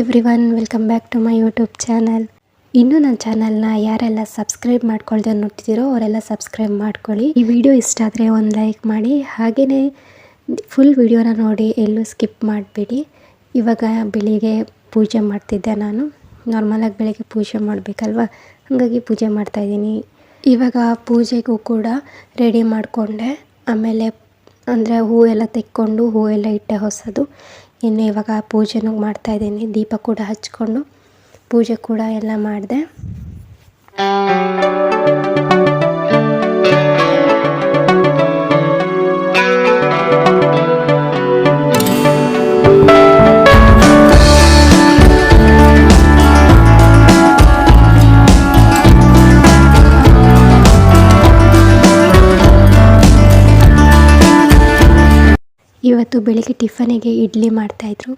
Everyone welcome back to my YouTube channel ಇನ್ನೂ ನನ್ನ ಚಾನಲ್ನ ಯಾರೆಲ್ಲ ಸಬ್ಸ್ಕ್ರೈಬ್ ಮಾಡ್ಕೊಳ್ದೆ ನೋಡ್ತಿದ್ದೀರೋ ಅವರೆಲ್ಲ ಸಬ್ಸ್ಕ್ರೈಬ್ ಮಾಡ್ಕೊಳ್ಳಿ. ಈ ವಿಡಿಯೋ ಇಷ್ಟ ಆದರೆ ಒಂದು ಲೈಕ್ ಮಾಡಿ. ಹಾಗೆಯೇ ಫುಲ್ ವಿಡಿಯೋನ ನೋಡಿ ಎಲ್ಲೂ ಸ್ಕಿಪ್ ಮಾಡಬೇಡಿ. ಇವಾಗ ಬೆಳಿಗ್ಗೆ ಪೂಜೆ ಮಾಡ್ತಿದ್ದೆ ನಾನು. ನಾರ್ಮಲಾಗಿ ಬೆಳಿಗ್ಗೆ ಪೂಜೆ ಮಾಡಬೇಕಲ್ವ? ಹಾಗಾಗಿ ಪೂಜೆ ಮಾಡ್ತಾಯಿದ್ದೀನಿ ಇವಾಗ ಪೂಜೆಗೂ ಕೂಡ ರೆಡಿ ಮಾಡಿಕೊಂಡೆ. ಆಮೇಲೆ ಅಂದರೆ ಹೂವೆಲ್ಲ ತೆಕ್ಕೊಂಡು ಹೂವೆಲ್ಲ ಇಟ್ಟೆ ಹೊಸದು. ಇನ್ನು ಇವಾಗ ಪೂಜೆನೂ ಮಾಡ್ತಾಯಿದ್ದೀನಿ ದೀಪ ಕೂಡ ಹಚ್ಕೊಂಡು ಪೂಜೆ ಕೂಡ ಎಲ್ಲ ಮಾಡಿದೆ. ಇವತ್ತು ಬೆಳಿಗ್ಗೆ ಟಿಫನಿಗೆ ಇಡ್ಲಿ ಮಾಡ್ತಾಯಿದ್ರು.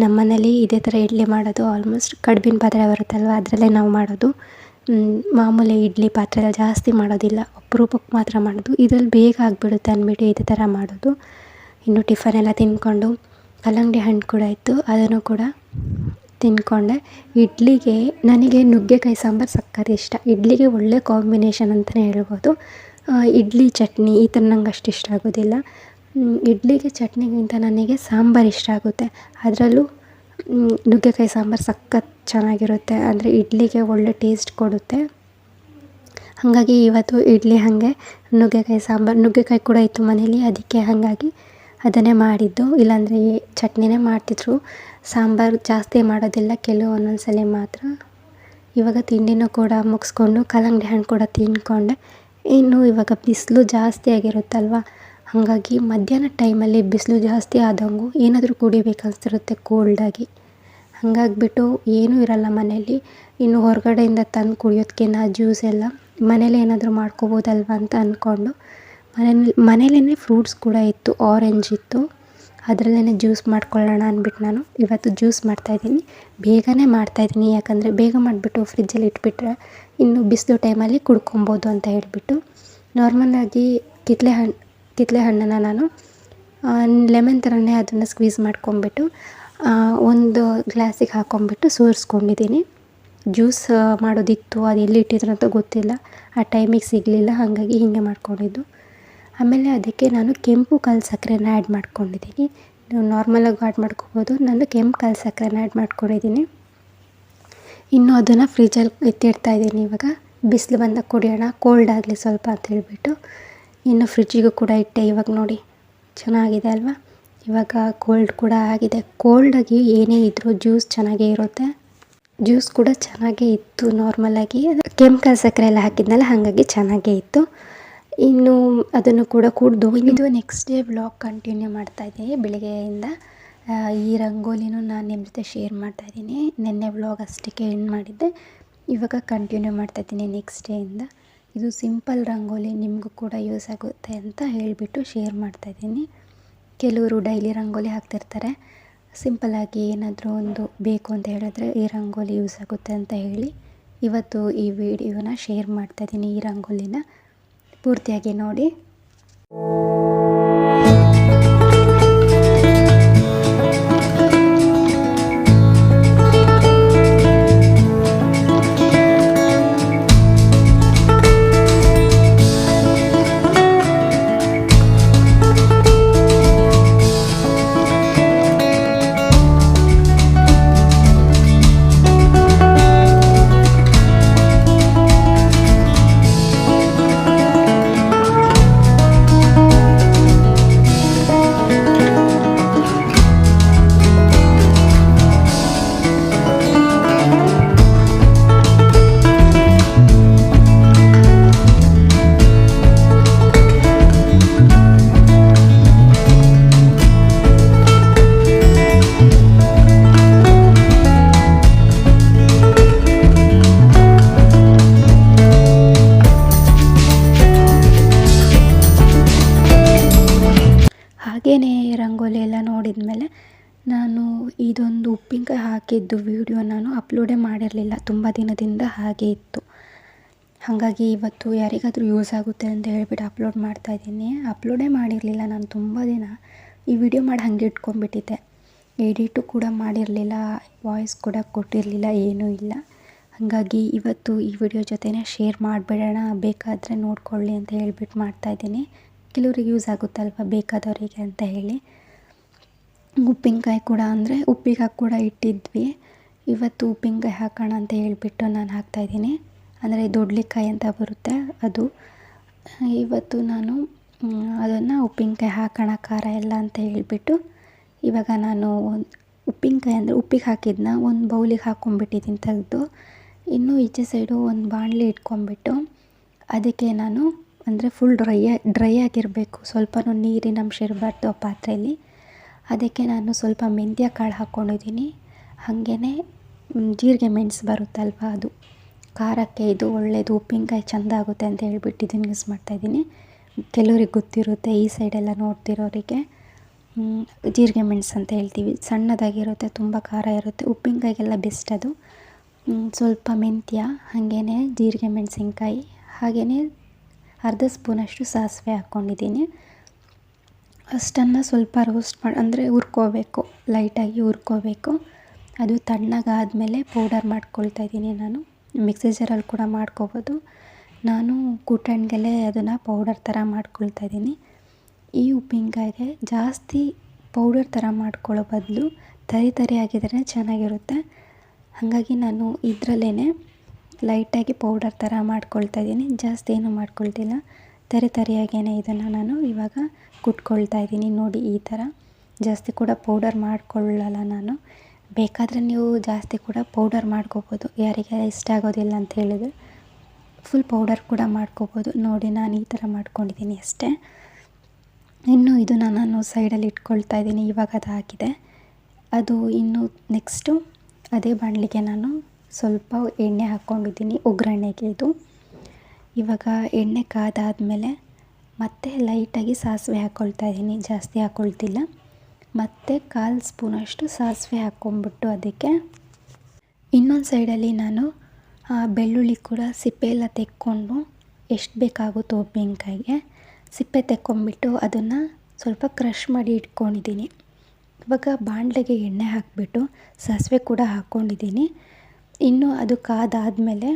ನಮ್ಮ ಮನೇಲಿ ಇದೇ ಥರ ಇಡ್ಲಿ ಮಾಡೋದು ಆಲ್ಮೋಸ್ಟ್ ಕಡ್ಬಿನ ಪಾತ್ರೆ ಬರುತ್ತಲ್ವ, ಅದರಲ್ಲೇ ನಾವು ಮಾಡೋದು. ಮಾಮೂಲಿ ಇಡ್ಲಿ ಪಾತ್ರೆಯಲ್ಲಿ ಜಾಸ್ತಿ ಮಾಡೋದಿಲ್ಲ, ಅಪರೂಪಕ್ಕೆ ಮಾತ್ರ ಮಾಡೋದು. ಇದರಲ್ಲಿ ಬೇಗ ಆಗಿಬಿಡುತ್ತೆ ಅಂದ್ಬಿಟ್ಟು ಇದೇ ಥರ ಮಾಡೋದು. ಇನ್ನು ಟಿಫನ್ ಎಲ್ಲ ತಿಂದ್ಕೊಂಡು ಕಲ್ಲಂಗಡಿ ಹಣ್ಣು ಕೂಡ ಇತ್ತು, ಅದನ್ನು ಕೂಡ ತಿಂದ್ಕೊಂಡೆ ಇಡ್ಲಿಗೆ ನನಗೆ ನುಗ್ಗೆಕಾಯಿ ಸಾಂಬಾರು ಸಕ್ಕರೆ ಇಷ್ಟ. ಇಡ್ಲಿಗೆ ಒಳ್ಳೆ ಕಾಂಬಿನೇಷನ್ ಅಂತಲೇ ಹೇಳ್ಬೋದು. ಇಡ್ಲಿ ಚಟ್ನಿ ಈ ಥರ ನಂಗೆ ಅಷ್ಟು ಇಷ್ಟ ಆಗೋದಿಲ್ಲ. ಇಡ್ಲಿಗೆ ಚಟ್ನಿಗಿಂತ ನನಗೆ ಸಾಂಬಾರು ಇಷ್ಟ ಆಗುತ್ತೆ. ಅದರಲ್ಲೂ ನುಗ್ಗೆಕಾಯಿ ಸಾಂಬಾರು ಸಖತ್ ಚೆನ್ನಾಗಿರುತ್ತೆ. ಅಂದರೆ ಇಡ್ಲಿಗೆ ಒಳ್ಳೆ ಟೇಸ್ಟ್ ಕೊಡುತ್ತೆ. ಹಾಗಾಗಿ ಇವತ್ತು ಇಡ್ಲಿ ಹಾಗೆ, ನುಗ್ಗೆಕಾಯಿ ಸಾಂಬಾರು, ನುಗ್ಗೆಕಾಯಿ ಕೂಡ ಇತ್ತು ಮನೇಲಿ, ಅದಕ್ಕೆ ಹಾಗಾಗಿ ಅದನ್ನೇ ಮಾಡಿದ್ದು. ಇಲ್ಲಾಂದರೆ ಚಟ್ನಿನೇ ಮಾಡ್ತಿದ್ರು. ಸಾಂಬಾರು ಜಾಸ್ತಿ ಮಾಡೋದಿಲ್ಲ, ಕೆಲವು ಒಂದೊಂದು ಸಲ ಮಾತ್ರ. ಇವಾಗ ತಿಂಡಿನೂ ಕೂಡ ಮುಗಿಸ್ಕೊಂಡು, ಕಲ್ಲಂಗಡಿ ಹಣ್ಣು ಕೂಡ ತಿನ್ಕೊಂಡೆ ಇನ್ನು ಇವಾಗ ಬಿಸಿಲು ಜಾಸ್ತಿ ಆಗಿರುತ್ತಲ್ವ? ಹಾಗಾಗಿ ಮಧ್ಯಾಹ್ನ ಟೈಮಲ್ಲಿ ಬಿಸಿಲು ಜಾಸ್ತಿ ಆದಂಗೂ ಏನಾದರೂ ಕುಡಿಬೇಕು ಅನಿಸ್ತಿರುತ್ತೆ ಕೋಲ್ಡಾಗಿ ಹಾಗಾಗ್ಬಿಟ್ಟು ಏನೂ ಇರಲ್ಲ ಮನೆಯಲ್ಲಿ. ಇನ್ನು ಹೊರಗಡೆಯಿಂದ ತಂದು ಕುಡಿಯೋದಕ್ಕಿಂತ ಜ್ಯೂಸ್ ಎಲ್ಲ ಮನೇಲೇ ಏನಾದರೂ ಮಾಡ್ಕೋಬೋದಲ್ವ ಅಂತ ಅಂದ್ಕೊಂಡು ಮನೇಲಿ ಮನೇಲೇ ಫ್ರೂಟ್ಸ್ ಕೂಡ ಇತ್ತು ಆರೆಂಜ್ ಇತ್ತು. ಅದರಲ್ಲೇ ಜ್ಯೂಸ್ ಮಾಡ್ಕೊಳ್ಳೋಣ ಅಂದ್ಬಿಟ್ಟು ನಾನು ಇವತ್ತು ಜ್ಯೂಸ್ ಮಾಡ್ತಾಯಿದ್ದೀನಿ ಬೇಗನೆ ಮಾಡ್ತಾಯಿದ್ದೀನಿ ಯಾಕಂದರೆ ಬೇಗ ಮಾಡಿಬಿಟ್ಟು ಫ್ರಿಜ್ಜಲ್ಲಿ ಇಟ್ಬಿಟ್ರೆ ಇನ್ನು ಬಿಸಿಲು ಟೈಮಲ್ಲಿ ಕುಡ್ಕೊಬೋದು ಅಂತ ಹೇಳಿಬಿಟ್ಟು. ನಾರ್ಮಲಾಗಿ ಕಿತ್ತಳೆ ಹಣ್ಣು ಕಿತ್ತಳೆ ಹಣ್ಣನ್ನು ನಾನು ಲೆಮನ್ ಥರನೇ ಅದನ್ನು ಸ್ಕ್ವೀಸ್ ಮಾಡ್ಕೊಂಬಿಟ್ಟು ಒಂದು ಗ್ಲಾಸಿಗೆ ಹಾಕ್ಕೊಂಬಿಟ್ಟು ಸೋರಿಸ್ಕೊಂಡಿದ್ದೀನಿ. ಜ್ಯೂಸ್ ಮಾಡೋದಿತ್ತು, ಅದು ಎಲ್ಲಿ ಇಟ್ಟಿದ್ರು ಅಂತ ಗೊತ್ತಿಲ್ಲ. ಆ ಟೈಮಿಗೆ ಸಿಗಲಿಲ್ಲ, ಹಾಗಾಗಿ ಹೀಗೆ ಮಾಡ್ಕೊಂಡಿದ್ದು. ಆಮೇಲೆ ಅದಕ್ಕೆ ನಾನು ಕೆಂಪು ಕಲ್ಲು ಸಕ್ಕರೆನ ಆ್ಯಡ್ ಮಾಡ್ಕೊಂಡಿದ್ದೀನಿ. ನೀವು ನಾರ್ಮಲಾಗಿ ಆ್ಯಡ್ ಮಾಡ್ಕೋಬೋದು, ನಾನು ಕೆಂಪು ಕಲ್ಲು ಸಕ್ಕರೆನ ಆ್ಯಡ್ ಮಾಡ್ಕೊಂಡಿದ್ದೀನಿ. ಇನ್ನೂ ಅದನ್ನು ಫ್ರಿಜ್ಜಲ್ಲಿ ಎತ್ತಿಡ್ತಾ ಇದ್ದೀನಿ ಇವಾಗ. ಬಿಸಿಲು ಬಂದಾಗ ಕುಡಿಯೋಣ ಕೋಲ್ಡ್ ಆಗಲಿ ಸ್ವಲ್ಪ ಅಂತ ಹೇಳಿಬಿಟ್ಟು. ಇನ್ನು ಫ್ರಿಜ್ಜಿಗೂ ಕೂಡ ಇಟ್ಟೆ, ಇವಾಗ ನೋಡಿ. ಚೆನ್ನಾಗಿದೆ ಅಲ್ವಾ? ಇವಾಗ ಕೋಲ್ಡ್ ಕೂಡ ಆಗಿದೆ. ಕೋಲ್ಡಾಗಿ ಏನೇ ಇದ್ದರೂ ಜ್ಯೂಸ್ ಚೆನ್ನಾಗೇ ಇರುತ್ತೆ. ಜ್ಯೂಸ್ ಕೂಡ ಚೆನ್ನಾಗೇ ಇತ್ತು ನಾರ್ಮಲಾಗಿ ಕೆಮಿಕಲ್ ಸಕ್ಕರೆ ಎಲ್ಲ ಹಾಕಿದ್ನಲ್ಲ, ಹಾಗಾಗಿ ಚೆನ್ನಾಗೇ ಇತ್ತು. ಇನ್ನು ಅದನ್ನು ಕೂಡ ಕುಡಿದು ಇದು ನೆಕ್ಸ್ಟ್ ಡೇ ಬ್ಲಾಗ್ ಕಂಟಿನ್ಯೂ ಮಾಡ್ತಾ ಇದ್ದೀನಿ ಬೆಳಿಗ್ಗೆಯಿಂದ. ಈ ರಂಗೋಲಿನೂ ನಾನು ನಿಮ್ಮ ಜೊತೆ ಶೇರ್ ಮಾಡ್ತಾ ಇದ್ದೀನಿ. ನಿನ್ನೆ ವ್ಲಾಗ್ ಅಷ್ಟಕ್ಕೆ ಎಂಡ್ ಮಾಡಿದ್ದೆ. ಇವಾಗ ಕಂಟಿನ್ಯೂ ಮಾಡ್ತಾ ಇದ್ದೀನಿ ನೆಕ್ಸ್ಟ್ ಡೇಯಿಂದ ಇದು ಸಿಂಪಲ್ ರಂಗೋಲಿ ನಿಮಗೂ ಕೂಡ ಯೂಸ್ ಆಗುತ್ತೆ ಅಂತ ಹೇಳಿಬಿಟ್ಟು ಶೇರ್ ಮಾಡ್ತಾ ಇದ್ದೀನಿ. ಕೆಲವರು ಡೈಲಿ ರಂಗೋಲಿ ಹಾಕ್ತಿರ್ತಾರೆ. ಸಿಂಪಲ್ಲಾಗಿ ಏನಾದರೂ ಒಂದು ಬೇಕು ಅಂತ ಹೇಳಿದ್ರೆ ಈ ರಂಗೋಲಿ ಯೂಸ್ ಆಗುತ್ತೆ ಅಂತ ಹೇಳಿ ಇವತ್ತು ಈ ವಿಡಿಯೋನ ಶೇರ್ ಮಾಡ್ತಾ ಇದ್ದೀನಿ ಈ ರಂಗೋಲಿನ. ಪೂರ್ತಿಯಾಗಿ ನೋಡಿ. ಅಪ್ಲೋಡೇ ಮಾಡಿರಲಿಲ್ಲ. ತುಂಬ ದಿನದಿಂದ ಹಾಗೆ ಇತ್ತು. ಹಾಗಾಗಿ ಇವತ್ತು ಯಾರಿಗಾದರೂ ಯೂಸ್ ಆಗುತ್ತೆ ಅಂತ ಹೇಳಿಬಿಟ್ಟು ಅಪ್ಲೋಡ್ ಮಾಡ್ತಾ ಇದ್ದೀನಿ. ಅಪ್ಲೋಡೇ ಮಾಡಿರಲಿಲ್ಲ ನಾನು ತುಂಬ ದಿನ. ಈ ವಿಡಿಯೋ ಮಾಡಿ ಹಾಗೆ ಇಟ್ಕೊಂಡ್ಬಿಟ್ಟಿದ್ದೆ. ಎಡಿಟು ಕೂಡ ಮಾಡಿರಲಿಲ್ಲ, ವಾಯ್ಸ್ ಕೂಡ ಕೊಟ್ಟಿರಲಿಲ್ಲ, ಏನೂ ಇಲ್ಲ. ಹಾಗಾಗಿ ಇವತ್ತು ಈ ವಿಡಿಯೋ ಜೊತೆನೇ ಶೇರ್ ಮಾಡಿಬಿಡೋಣ. ಬೇಕಾದರೆ ನೋಡ್ಕೊಳ್ಳಿ ಅಂತ ಹೇಳ್ಬಿಟ್ಟು ಮಾಡ್ತಾಯಿದ್ದೀನಿ ಕೆಲವ್ರಿಗೆ ಯೂಸ್ ಆಗುತ್ತಲ್ವ ಬೇಕಾದವರಿಗೆ ಅಂತ ಹೇಳಿ. ಉಪ್ಪಿನಕಾಯಿ ಕೂಡ ಅಂದರೆ ಉಪ್ಪಿಗಾಗಿ ಕೂಡ ಇಟ್ಟಿದ್ವಿ. ಇವತ್ತು ಉಪ್ಪಿನಕಾಯಿ ಹಾಕೋಣ ಅಂತ ಹೇಳಿಬಿಟ್ಟು ನಾನು ಹಾಕ್ತಾಯಿದ್ದೀನಿ ಅಂದರೆ ದೊಡ್ಲಿಕಾಯಿ ಅಂತ ಬರುತ್ತೆ ಅದು. ಇವತ್ತು ನಾನು ಅದನ್ನು ಉಪ್ಪಿನಕಾಯಿ ಹಾಕೋಣ, ಖಾರ ಎಲ್ಲ ಅಂತ ಹೇಳಿಬಿಟ್ಟು ಇವಾಗ ನಾನು ಉಪ್ಪಿನಕಾಯಿ ಅಂದರೆ ಉಪ್ಪಿಗೆ ಹಾಕಿದ್ನ ಒಂದು ಬೌಲಿಗೆ ಹಾಕ್ಕೊಂಡ್ಬಿಟ್ಟಿದ್ದೀನಿ ತೆಗೆದು. ಇನ್ನು ಈಚೆ ಸೈಡು ಒಂದು ಬಾಣಲಿ ಇಟ್ಕೊಂಬಿಟ್ಟು ಅದಕ್ಕೆ ನಾನು ಅಂದರೆ ಫುಲ್ ಡ್ರೈ ಡ್ರೈ ಆಗಿರಬೇಕು. ಸ್ವಲ್ಪನೂ ನೀರಿನ ಅಂಶ ಇರಬಾರ್ದು ಆ ಪಾತ್ರೆಯಲ್ಲಿ ಅದಕ್ಕೆ ನಾನು ಸ್ವಲ್ಪ ಮೆಂತ್ಯ ಕಾಳು ಹಾಕ್ಕೊಂಡಿದ್ದೀನಿ ಹಾಗೇ ಜೀರಿಗೆ ಮೆಣಸು ಬರುತ್ತಲ್ವ ಅದು? ಖಾರಕ್ಕೆ ಇದು ಒಳ್ಳೆಯದು ಉಪ್ಪಿನಕಾಯಿ ಚೆಂದ ಆಗುತ್ತೆ ಅಂತ ಹೇಳ್ಬಿಟ್ಟು ಇದನ್ನು ಯೂಸ್ ಮಾಡ್ತಾಯಿದ್ದೀನಿ ಕೆಲವ್ರಿಗೆ ಗೊತ್ತಿರುತ್ತೆ, ಈ ಸೈಡೆಲ್ಲ ನೋಡ್ತಿರೋರಿಗೆ. ಜೀರಿಗೆ ಮೆಣಸು ಅಂತ ಹೇಳ್ತೀವಿ. ಸಣ್ಣದಾಗಿರುತ್ತೆ, ತುಂಬ ಖಾರ ಇರುತ್ತೆ. ಉಪ್ಪಿನಕಾಯಿಗೆಲ್ಲ ಬೆಸ್ಟ್ ಅದು. ಸ್ವಲ್ಪ ಮೆಂತ್ಯ ಹಾಗೇ ಜೀರಿಗೆ ಮೆಣಸಿನ್ಕಾಯಿ ಹಾಗೆಯೇ ಅರ್ಧ ಸ್ಪೂನಷ್ಟು ಸಾಸಿವೆ ಹಾಕ್ಕೊಂಡಿದ್ದೀನಿ ಅಷ್ಟನ್ನು ಸ್ವಲ್ಪ ರೋಸ್ಟ್ ಮಾಡಿ, ಅಂದರೆ ಹುರ್ಕೋಬೇಕು ಲೈಟಾಗಿ ಹುರ್ಕೋಬೇಕು. ಅದು ತಣ್ಣಗಾದಮೇಲೆ ಪೌಡರ್ ಮಾಡ್ಕೊಳ್ತಾ ಇದ್ದೀನಿ ನಾನು. ಮಿಕ್ಸಿ ಜಾರಲ್ಲಿ ಕೂಡ ಮಾಡ್ಕೋಬೋದು. ನಾನು ಕೂಟಣ್ಗೆಲೆ ಅದನ್ನು ಪೌಡರ್ ಥರ ಮಾಡ್ಕೊಳ್ತಾ ಇದ್ದೀನಿ. ಈ ಉಪ್ಪಿನಕಾಯಿಗೆ ಜಾಸ್ತಿ ಪೌಡರ್ ಥರ ಮಾಡ್ಕೊಳ್ಳೋ ಬದಲು ತರಿ ತರಿ ಆಗಿದ್ರೆ ಚೆನ್ನಾಗಿರುತ್ತೆ. ಹಾಗಾಗಿ ನಾನು ಇದರಲ್ಲೇ ಲೈಟಾಗಿ ಪೌಡರ್ ಥರ ಮಾಡ್ಕೊಳ್ತಾ ಇದ್ದೀನಿ. ಜಾಸ್ತಿ ಏನೂ ಮಾಡ್ಕೊಳ್ತಿಲ್ಲ. ತರಿ ತರಿಯಾಗೇ ಇದನ್ನು ನಾನು ಇವಾಗ ಕುಟ್ಕೊಳ್ತಾ ಇದ್ದೀನಿ ನೋಡಿ ಈ ಥರ. ಜಾಸ್ತಿ ಕೂಡ ಪೌಡರ್ ಮಾಡ್ಕೊಳ್ಳಲ್ಲ ನಾನು. ಬೇಕಾದರೆ ನೀವು ಜಾಸ್ತಿ ಕೂಡ ಪೌಡರ್ ಮಾಡ್ಕೋಬೋದು. ಯಾರಿಗೆ ಇಷ್ಟ ಆಗೋದಿಲ್ಲ ಅಂತ ಹೇಳಿದರೆ ಫುಲ್ ಪೌಡರ್ ಕೂಡ ಮಾಡ್ಕೋಬೋದು. ನೋಡಿ, ನಾನು ಈ ಥರ ಮಾಡ್ಕೊಂಡಿದ್ದೀನಿ ಅಷ್ಟೇ. ಇನ್ನು ಇದು ನಾನು ಸೈಡಲ್ಲಿ ಇಟ್ಕೊಳ್ತಾ ಇದ್ದೀನಿ. ಇವಾಗ ಅದು ಹಾಕಿದೆ ಅದು ಇನ್ನು ನೆಕ್ಸ್ಟು ಅದೇ ಬಾಣಲಿಗೆ ನಾನು ಸ್ವಲ್ಪ ಎಣ್ಣೆ ಹಾಕ್ಕೊಂಡಿದ್ದೀನಿ. ಒಗ್ಗರಣೆಗೆ ಇದು. ಇವಾಗ ಎಣ್ಣೆ ಕಾದಾದಮೇಲೆ ಮತ್ತೆ ಲೈಟಾಗಿ ಸಾಸಿವೆ ಹಾಕ್ಕೊಳ್ತಾ ಇದ್ದೀನಿ. ಜಾಸ್ತಿ ಹಾಕ್ಕೊಳ್ತಿಲ್ಲ ಮತ್ತು ಕಾಲು ಸ್ಪೂನಷ್ಟು ಸಾಸಿವೆ ಹಾಕ್ಕೊಂಬಿಟ್ಟು ಅದಕ್ಕೆ ಇನ್ನೊಂದು ಸೈಡಲ್ಲಿ ನಾನು ಬೆಳ್ಳುಳ್ಳಿ ಕೂಡ ಸಿಪ್ಪೆ ಎಲ್ಲ ತೆಕ್ಕೊಂಡು ಎಷ್ಟು ಬೇಕಾಗುತ್ತೋ ಉಪ್ಪಿನಕಾಯಿಗೆ ಸಿಪ್ಪೆ ತೆಕ್ಕೊಂಬಿಟ್ಟು ಅದನ್ನು ಸ್ವಲ್ಪ ಕ್ರಷ್ ಮಾಡಿ ಇಟ್ಕೊಂಡಿದ್ದೀನಿ. ಇವಾಗ ಬಾಣಲೆಗೆ ಎಣ್ಣೆ ಹಾಕಿಬಿಟ್ಟು ಸಾಸಿವೆ ಕೂಡ ಹಾಕ್ಕೊಂಡಿದ್ದೀನಿ ಇನ್ನು ಅದು ಕಾದಾದಮೇಲೆ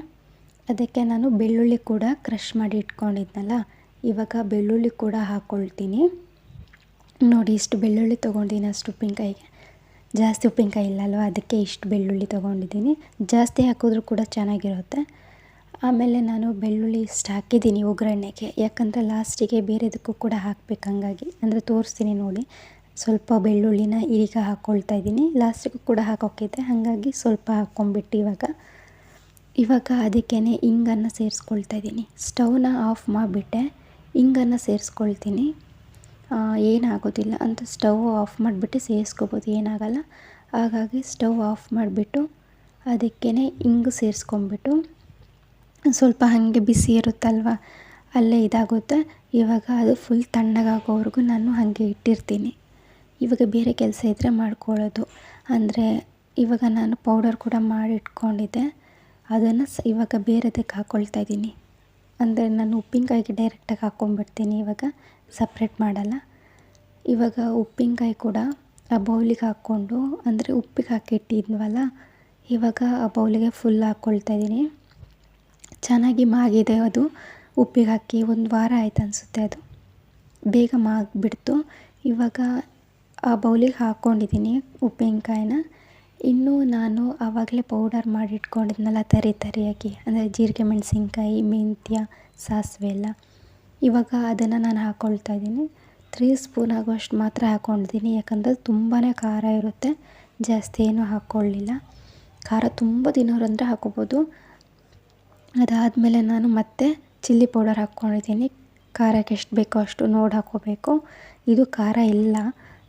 ಅದಕ್ಕೆ ನಾನು ಬೆಳ್ಳುಳ್ಳಿ ಕೂಡ ಕ್ರಷ್ ಮಾಡಿ ಇಟ್ಕೊಂಡಿದ್ನಲ್ಲ, ಇವಾಗ ಬೆಳ್ಳುಳ್ಳಿ ಕೂಡ ಹಾಕ್ಕೊಳ್ತೀನಿ ನೋಡಿ ಇಷ್ಟು ಬೆಳ್ಳುಳ್ಳಿ ತೊಗೊಂಡಿದ್ದೀನಿ ಅಷ್ಟು ಉಪ್ಪಿನಕಾಯಿಗೆ. ಜಾಸ್ತಿ ಉಪ್ಪಿನಕಾಯಿ ಇಲ್ಲ ಅಲ್ವಾ ಅದಕ್ಕೆ ಇಷ್ಟು ಬೆಳ್ಳುಳ್ಳಿ ತೊಗೊಂಡಿದ್ದೀನಿ. ಜಾಸ್ತಿ ಹಾಕಿದ್ರೂ ಕೂಡ ಚೆನ್ನಾಗಿರುತ್ತೆ. ಆಮೇಲೆ ನಾನು ಬೆಳ್ಳುಳ್ಳಿ ಇಷ್ಟು ಹಾಕಿದ್ದೀನಿ ಒಗ್ಗರಣೆಗೆ. ಯಾಕಂದರೆ ಲಾಸ್ಟಿಗೆ ಬೇರೆದಕ್ಕೂ ಕೂಡ ಹಾಕ್ಬೇಕು ಹಂಗಾಗಿ. ಅಂದರೆ ತೋರಿಸ್ತೀನಿ ನೋಡಿ. ಸ್ವಲ್ಪ ಬೆಳ್ಳುಳ್ಳಿನ ಈಗ ಹಾಕ್ಕೊಳ್ತಾ ಇದ್ದೀನಿ. ಲಾಸ್ಟಿಗೂ ಕೂಡ ಹಾಕೋಕ್ಕಿದೆ, ಹಾಗಾಗಿ ಸ್ವಲ್ಪ ಹಾಕ್ಕೊಂಬಿಟ್ಟು ಇವಾಗ. ಇವಾಗ ಅದಕ್ಕೇ ಇಂಗನ್ನು ಸೇರಿಸ್ಕೊಳ್ತಾ ಇದ್ದೀನಿ. ಸ್ಟವ್ನ ಆಫ್ ಮಾಡಿಬಿಟ್ಟೆ, ಇಂಗನ್ನು ಸೇರಿಸ್ಕೊಳ್ತೀನಿ. ಏನಾಗೋದಿಲ್ಲ ಅಂತ ಸ್ಟವ್ ಆಫ್ ಮಾಡಿಬಿಟ್ಟು ಸೇರಿಸ್ಕೋಬೋದು, ಏನಾಗಲ್ಲ. ಹಾಗಾಗಿ ಸ್ಟವ್ ಆಫ್ ಮಾಡಿಬಿಟ್ಟು ಅದಕ್ಕೇ ಇಂಗು ಸೇರಿಸ್ಕೊಂಬಿಟ್ಟು ಸ್ವಲ್ಪ ಹಾಗೆ ಬಿಸಿ ಇರುತ್ತಲ್ವ, ಅಲ್ಲೇ ಇದಾಗುತ್ತೆ. ಇವಾಗ ಅದು ಫುಲ್ ತಣ್ಣಗಾಗೋವರೆಗೂ ನಾನು ಹಾಗೆ ಇಟ್ಟಿರ್ತೀನಿ. ಇವಾಗ ಬೇರೆ ಕೆಲಸ ಇದ್ದರೆ ಮಾಡ್ಕೊಳ್ಳೋದು. ಅಂದರೆ ಇವಾಗ ನಾನು ಪೌಡರ್ ಕೂಡ ಮಾಡಿಟ್ಕೊಂಡಿದ್ದೆ. ಅದನ್ನು ಸ್, ಇವಾಗ ಬೇರೆದಕ್ಕೆ ಹಾಕ್ಕೊಳ್ತಾ ಇದ್ದೀನಿ. ಅಂದರೆ ನಾನು ಉಪ್ಪಿನಕಾಯಿಗೆ ಡೈರೆಕ್ಟಾಗಿ ಹಾಕ್ಕೊಂಬಿಡ್ತೀನಿ ಇವಾಗ. ಸಪ್ರೇಟ್ ಮಾಡಲ್ಲ. ಇವಾಗ ಉಪ್ಪಿನಕಾಯಿ ಕೂಡ ಆ ಬೌಲಿಗೆ ಹಾಕ್ಕೊಂಡು, ಅಂದರೆ ಉಪ್ಪಿಗೆ ಹಾಕಿಟ್ಟಿದ್ವಲ್ಲ ಇವಾಗ ಆ ಬೌಲಿಗೆ ಫುಲ್ ಹಾಕ್ಕೊಳ್ತಾ ಇದ್ದೀನಿ. ಚೆನ್ನಾಗಿ ಮಾಗಿದೆ ಅದು. ಉಪ್ಪಿಗೆ ಹಾಕಿ ಒಂದು ವಾರ ಆಯ್ತು ಅನಿಸುತ್ತೆ ಅದು. ಬೇಗ ಮಾಗಿಬಿಡ್ತು. ಇವಾಗ ಆ ಬೌಲಿಗೆ ಹಾಕ್ಕೊಂಡಿದ್ದೀನಿ ಉಪ್ಪಿನಕಾಯಿನ. ಇನ್ನೂ ನಾನು ಆವಾಗಲೇ ಪೌಡರ್ ಮಾಡಿಟ್ಕೊಂಡಿದ್ನಲ್ಲ ತರಿ ತರಿಯಾಗಿ, ಅಂದರೆ ಜೀರಿಗೆ, ಮೆಣಸಿನ್ಕಾಯಿ, ಮೆಂತ್ಯ, ಸಾಸಿವೆ ಎಲ್ಲ. ಇವಾಗ ಅದನ್ನು ನಾನು ಹಾಕ್ಕೊಳ್ತಾ ಇದ್ದೀನಿ. ತ್ರೀ ಸ್ಪೂನ್ ಆಗುವಷ್ಟು ಮಾತ್ರ ಹಾಕ್ಕೊಂಡಿದ್ದೀನಿ ಯಾಕಂದರೆ ತುಂಬಾ ಖಾರ ಇರುತ್ತೆ. ಜಾಸ್ತಿ ಏನೂ ಹಾಕ್ಕೊಳ್ಳಿಲ್ಲ ಖಾರ ತುಂಬ ತಿನ್ನೋರಂದರೆ ಹಾಕ್ಕೋಬೋದು ಅದಾದಮೇಲೆ ನಾನು ಮತ್ತೆ ಚಿಲ್ಲಿ ಪೌಡರ್ ಹಾಕ್ಕೊಂಡಿದ್ದೀನಿ ಖಾರಕ್ಕೆ ಎಷ್ಟು ಬೇಕೋ ಅಷ್ಟು ನೋಡಿ ಹಾಕ್ಕೋಬೇಕು ಇದು ಖಾರ ಇಲ್ಲ.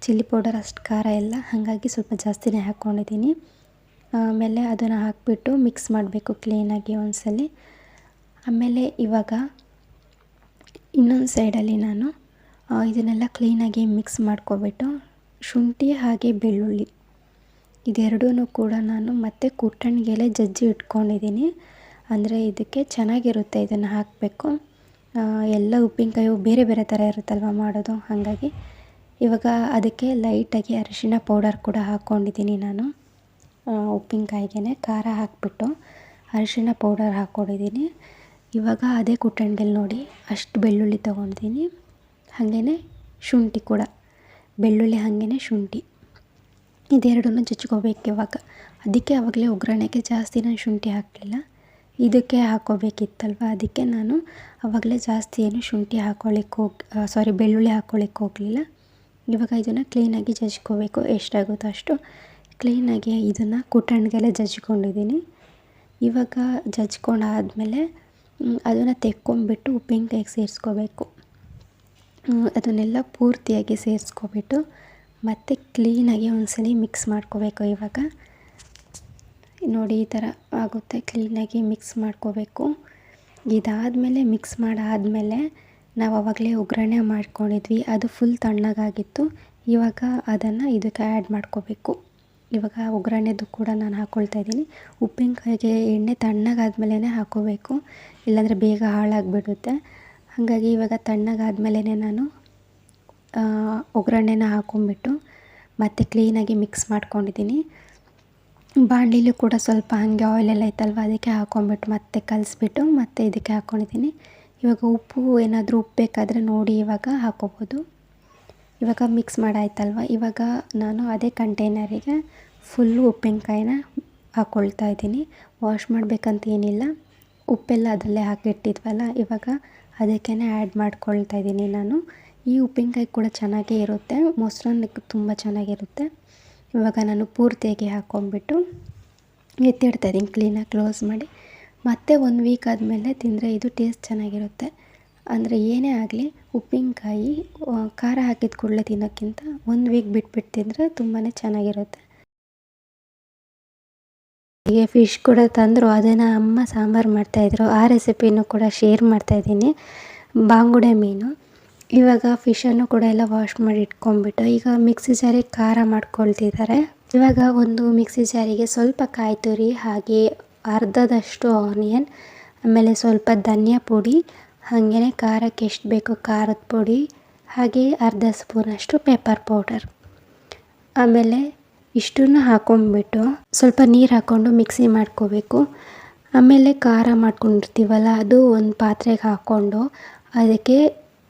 ಚಿಲ್ಲಿ ಪೌಡರ್ ಅಷ್ಟು ಖಾರ ಇಲ್ಲ. ಹಾಗಾಗಿ ಸ್ವಲ್ಪ ಜಾಸ್ತಿನೇ ಹಾಕ್ಕೊಂಡಿದ್ದೀನಿ ಆಮೇಲೆ ಅದನ್ನು ಹಾಕಿಬಿಟ್ಟು ಮಿಕ್ಸ್ ಮಾಡಬೇಕು ಕ್ಲೀನಾಗಿ ಒಂದ್ಸಲ. ಆಮೇಲೆ ಇವಾಗ ಇನ್ನೊಂದು ಸೈಡಲ್ಲಿ ನಾನು ಇದನ್ನೆಲ್ಲ ಕ್ಲೀನಾಗಿ ಮಿಕ್ಸ್ ಮಾಡ್ಕೊಬಿಟ್ಟು ಶುಂಠಿ ಹಾಗೆ ಬೆಳ್ಳುಳ್ಳಿ. ಇದೆರಡೂ ಕೂಡ ನಾನು ಮತ್ತೆ ಕುಟ್ಟಣಿಗೆಲೆ ಜಜ್ಜಿ ಇಟ್ಕೊಂಡಿದ್ದೀನಿ. ಅಂದರೆ ಇದಕ್ಕೆ ಚೆನ್ನಾಗಿರುತ್ತೆ ಇದನ್ನು ಹಾಕಬೇಕು. ಎಲ್ಲ ಉಪ್ಪಿನಕಾಯಿ ಬೇರೆ ಬೇರೆ ಥರ ಇರುತ್ತಲ್ವ ಮಾಡೋದು? ಹಾಗಾಗಿ ಇವಾಗ ಅದಕ್ಕೆ ಲೈಟಾಗಿ ಅರಿಶಿಣ ಪೌಡರ್ ಕೂಡ ಹಾಕ್ಕೊಂಡಿದ್ದೀನಿ ನಾನು. ಉಪ್ಪಿನಕಾಯಿಗೆ ಖಾರ ಹಾಕಿಬಿಟ್ಟು ಅರಿಶಿಣ ಪೌಡರ್ ಹಾಕ್ಕೊಂಡಿದ್ದೀನಿ. ಇವಾಗ ಅದೇ ಕುಟ್ಟಣಿಗೆಲ್ಲಿ ನೋಡಿ ಅಷ್ಟು ಬೆಳ್ಳುಳ್ಳಿ ತೊಗೊಂಡಿದ್ದೀನಿ. ಹಾಗೆಯೇ ಶುಂಠಿ ಕೂಡ. ಬೆಳ್ಳುಳ್ಳಿ ಹಾಗೆಯೇ ಶುಂಠಿ. ಇದೆರಡನ್ನೂ ಜಜ್ಕೋಬೇಕು ಇವಾಗ. ಅದಕ್ಕೆ ಆವಾಗಲೇ ಒಗ್ಗರಣೆಗೆ ಜಾಸ್ತಿ ನಾನು ಶುಂಠಿ ಹಾಕಲಿಲ್ಲ. ಇದಕ್ಕೆ ಹಾಕೋಬೇಕಿತ್ತಲ್ವ ಅದಕ್ಕೆ ನಾನು ಆವಾಗಲೇ ಜಾಸ್ತಿ ಏನು ಶುಂಠಿ ಹಾಕ್ಕೊಳ್ಳಿಕ್ಕೆ ಹೋಗಿ ಸಾರಿ ಬೆಳ್ಳುಳ್ಳಿ ಹಾಕ್ಕೊಳ್ಳಿಕ್ಕೆ ಹೋಗಲಿಲ್ಲ. ಇವಾಗ ಇದನ್ನು ಕ್ಲೀನಾಗಿ ಜಜ್ಕೋಬೇಕು. ಎಷ್ಟಾಗುತ್ತೋ ಅಷ್ಟು. ಕ್ಲೀನಾಗಿ ಇದನ್ನು ಕುಟ್ಟಣಿಗೆಲ್ಲ ಜಜ್ಕೊಂಡಿದ್ದೀನಿ. ಇವಾಗ ಜಜ್ಕೊಂಡಾದಮೇಲೆ ಅದನ್ನು ತೆಕ್ಕೊಂಬಿಟ್ಟು ಉಪ್ಪಿನಕಾಯಿಗೆ ಸೇರಿಸ್ಕೋಬೇಕು. ಅದನ್ನೆಲ್ಲ ಪೂರ್ತಿಯಾಗಿ ಸೇರಿಸ್ಕೊಬಿಟ್ಟು ಮತ್ತು ಕ್ಲೀನಾಗಿ ಒಂದ್ಸಲ ಮಿಕ್ಸ್ ಮಾಡ್ಕೋಬೇಕು ಇವಾಗ. ನೋಡಿ, ಈ ಥರ ಆಗುತ್ತೆ. ಕ್ಲೀನಾಗಿ ಮಿಕ್ಸ್ ಮಾಡ್ಕೋಬೇಕು. ಇದಾದಮೇಲೆ ಮಿಕ್ಸ್ ಮಾಡಾದಮೇಲೆ ನಾವು ಆವಾಗಲೇ ಒಗ್ಗರಣೆ ಮಾಡ್ಕೊಂಡಿದ್ವಿ. ಅದು ಫುಲ್ ತಣ್ಣಗಾಗಿತ್ತು. ಇವಾಗ ಅದನ್ನು ಇದಕ್ಕೆ ಆ್ಯಡ್ ಮಾಡ್ಕೋಬೇಕು. ಇವಾಗ ಒಗ್ಗರಣೆದು ಕೂಡ ನಾನು ಹಾಕ್ಕೊಳ್ತಾ ಇದ್ದೀನಿ. ಉಪ್ಪಿನಕಾಯಿಗೆ ಎಣ್ಣೆ ತಣ್ಣಗಾದ್ಮೇಲೆ ಹಾಕ್ಕೋಬೇಕು ಇಲ್ಲಾಂದರೆ ಬೇಗ ಹಾಳಾಗಿಬಿಡುತ್ತೆ. ಹಾಗಾಗಿ ಇವಾಗ ತಣ್ಣಗಾದ್ಮೇಲೆ ನಾನು ಒಗ್ಗರಣೆನ ಹಾಕ್ಕೊಂಬಿಟ್ಟು ಮತ್ತೆ ಕ್ಲೀನಾಗಿ ಮಿಕ್ಸ್ ಮಾಡ್ಕೊಂಡಿದ್ದೀನಿ. ಬಾಣಲಿಲೂ ಕೂಡ ಸ್ವಲ್ಪ ಹಾಗೆ ಆಯಿಲೆಲ್ಲ ಇತ್ತಲ್ವ ಅದಕ್ಕೆ ಹಾಕ್ಕೊಂಬಿಟ್ಟು ಮತ್ತೆ ಕಲಿಸ್ಬಿಟ್ಟು ಮತ್ತೆ ಇದಕ್ಕೆ ಹಾಕ್ಕೊಂಡಿದ್ದೀನಿ ಇವಾಗ ಉಪ್ಪು ಏನಾದರೂ ಉಪ್ಪು ಬೇಕಾದರೆ ನೋಡಿ ಇವಾಗ ಹಾಕ್ಕೋಬೋದು ಇವಾಗ ಮಿಕ್ಸ್ ಮಾಡಾಯ್ತಲ್ವ? ಇವಾಗ ನಾನು ಅದೇ ಕಂಟೈನರಿಗೆ ಫುಲ್ಲು ಉಪ್ಪಿನಕಾಯಿನ ಹಾಕ್ಕೊಳ್ತಾ ಇದ್ದೀನಿ. ವಾಶ್ ಮಾಡಬೇಕಂತ ಏನಿಲ್ಲ. ಉಪ್ಪೆಲ್ಲ ಅದರಲ್ಲೇ ಹಾಕಿಟ್ಟಿದ್ವಲ್ಲ, ಇವಾಗ ಅದಕ್ಕೇ ಆ್ಯಡ್ ಮಾಡ್ಕೊಳ್ತಾ ಇದ್ದೀನಿ ನಾನು. ಈ ಉಪ್ಪಿನಕಾಯಿ ಕೂಡ ಚೆನ್ನಾಗೇ ಇರುತ್ತೆ. ಮೊಸರನ್ನಕ್ಕೆ ತುಂಬ ಚೆನ್ನಾಗಿರುತ್ತೆ. ಇವಾಗ ನಾನು ಪೂರ್ತಿಯಾಗಿ ಹಾಕ್ಕೊಂಬಿಟ್ಟು ಎತ್ತಿಡ್ತಾ ಇದ್ದೀನಿ ಕ್ಲೀನಾಗಿ ಕ್ಲೋಸ್ ಮಾಡಿ. ಮತ್ತೆ ಒಂದು ವೀಕ್ ಆದಮೇಲೆ ತಿಂದರೆ ಇದು ಟೇಸ್ಟ್ ಚೆನ್ನಾಗಿರುತ್ತೆ. ಅಂದರೆ ಏನೇ ಆಗಲಿ, ಉಪ್ಪಿನಕಾಯಿ ಖಾರ ಹಾಕಿದ ಕೂಡಲೇ ತಿನ್ನೋಕ್ಕಿಂತ ಒಂದು ವೀಕ್ ಬಿಟ್ಬಿಟ್ಟು ತಿಂದರೆ ತುಂಬಾ ಚೆನ್ನಾಗಿರುತ್ತೆ. ಹೀಗೆ ಫಿಶ್ ಕೂಡ ತಂದರು, ಅದನ್ನು ಅಮ್ಮ ಸಾಂಬಾರು ಮಾಡ್ತಾಯಿದ್ರು ಆ ರೆಸಿಪಿನೂ ಕೂಡ ಶೇರ್ ಮಾಡ್ತಾಯಿದ್ದೀನಿ ಬಾಂಗುಡೆ ಮೀನು. ಇವಾಗ ಫಿಶನ್ನು ಕೂಡ ಎಲ್ಲ ವಾಶ್ ಮಾಡಿ ಇಟ್ಕೊಂಡ್ಬಿಟ್ಟು ಈಗ ಮಿಕ್ಸಿ ಜಾರಿಗೆ ಖಾರ ಮಾಡ್ಕೊಳ್ತಿದ್ದಾರೆ. ಇವಾಗ ಒಂದು ಮಿಕ್ಸಿ ಜಾರಿಗೆ ಸ್ವಲ್ಪ ಕಾಯಿ ತುರಿ ಹಾಗೆ ಅರ್ಧದಷ್ಟು ಆನಿಯನ್, ಆಮೇಲೆ ಸ್ವಲ್ಪ ಧನಿಯಾ ಪುಡಿ, ಹಾಗೇನೇ ಖಾರಕ್ಕೆ ಎಷ್ಟು ಬೇಕೋ ಖಾರದ ಪುಡಿ, ಹಾಗೆ ಅರ್ಧ ಸ್ಪೂನಷ್ಟು ಪೆಪ್ಪರ್ ಪೌಡರ್ ಆಮೇಲೆ ಇಷ್ಟನ್ನು ಹಾಕೊಂಡ್ಬಿಟ್ಟು ಸ್ವಲ್ಪ ನೀರು ಹಾಕ್ಕೊಂಡು ಮಿಕ್ಸಿ ಮಾಡ್ಕೋಬೇಕು. ಆಮೇಲೆ ಖಾರ ಮಾಡ್ಕೊಂಡಿರ್ತೀವಲ್ಲ, ಅದು ಒಂದು ಪಾತ್ರೆಗೆ ಹಾಕ್ಕೊಂಡು ಅದಕ್ಕೆ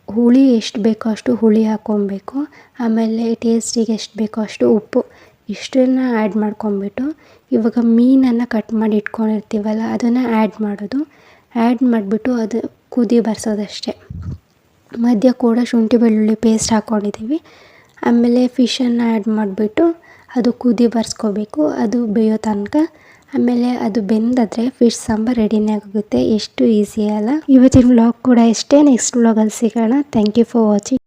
ಹುಳಿ ಎಷ್ಟು ಬೇಕೋ ಅಷ್ಟು ಹುಳಿ ಹಾಕ್ಕೊಬೇಕು ಆಮೇಲೆ ಟೇಸ್ಟಿಗೆ ಎಷ್ಟು ಬೇಕೋ ಅಷ್ಟು ಉಪ್ಪು. ಇಷ್ಟನ್ನು ಆ್ಯಡ್ ಮಾಡ್ಕೊಂಬಿಟ್ಟು ಇವಾಗ ಮೀನನ್ನು ಕಟ್ ಮಾಡಿ ಇಟ್ಕೊಂಡಿರ್ತೀವಲ್ಲ, ಅದನ್ನು ಆ್ಯಡ್ ಮಾಡೋದು. ಆ್ಯಡ್ ಮಾಡಿಬಿಟ್ಟು ಅದು ಕುದಿ ಬರ್ಸೋದಷ್ಟೇ. ಮಧ್ಯ ಕೂಡ ಶುಂಠಿ ಬೆಳ್ಳುಳ್ಳಿ ಪೇಸ್ಟ್ ಹಾಕ್ಕೊಂಡಿದ್ದೀವಿ ಆಮೇಲೆ ಫಿಶನ್ನು ಆ್ಯಡ್ ಮಾಡಿಬಿಟ್ಟು ಅದು ಕುದಿ ಬರ್ಸ್ಕೋಬೇಕು, ಅದು ಬೇಯೋ ತನಕ. ಆಮೇಲೆ ಅದು ಬೆಂದಾದರೆ ಫಿಶ್ ಸಾಂಬಾರು ರೆಡಿನೇ ಆಗುತ್ತೆ. ಎಷ್ಟು ಈಸಿ ಅಲ್ಲ. ಇವತ್ತಿನ ವ್ಲಾಗ್ ಕೂಡ ಇಷ್ಟೇ. ನೆಕ್ಸ್ಟ್ ವ್ಲಾಗಲ್ಲಿ ಸಿಗೋಣ. Thank you for watching